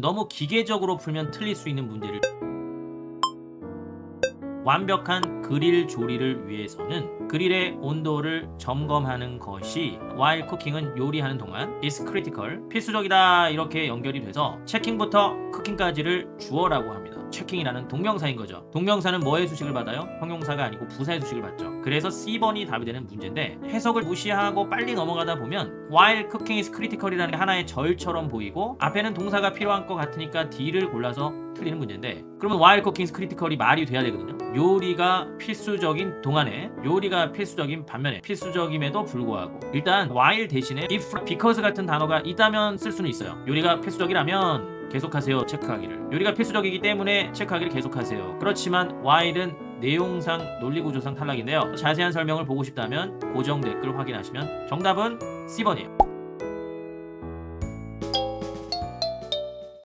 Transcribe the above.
너무 기계적으로 풀면 틀릴 수 있는 문제를 완벽한 그릴 조리를 위해서는 그릴의 온도를 점검하는 것이 while cooking은 요리하는 동안 is critical 필수적이다 이렇게 연결이 돼서 체킹부터 쿠킹까지를 주어라고 합니다. 체킹이라는 동명사인 거죠. 동명사는 뭐의 수식을 받아요? 형용사가 아니고 부사의 수식을 받죠. 그래서 C번이 답이 되는 문제인데 해석을 무시하고 빨리 넘어가다 보면 while cooking is critical이라는 게 하나의 절처럼 보이고 앞에는 동사가 필요한 것 같으니까 D를 골라서 틀리는 문제인데 그러면 while cooking is critical이 말이 돼야 되거든요. 요리가 필수적인 동안에 요리가 필수적인 반면에 필수적임에도 불구하고 일단 while 대신에 if, because 같은 단어가 있다면 쓸 수는 있어요. 요리가 필수적이라면 계속하세요. 체크하기를. 요리가 필수적이기 때문에 체크하기를 계속하세요. 그렇지만 while은 내용상 논리구조상 탈락인데요. 자세한 설명을 보고 싶다면 고정 댓글 확인하시면 정답은 C번이에요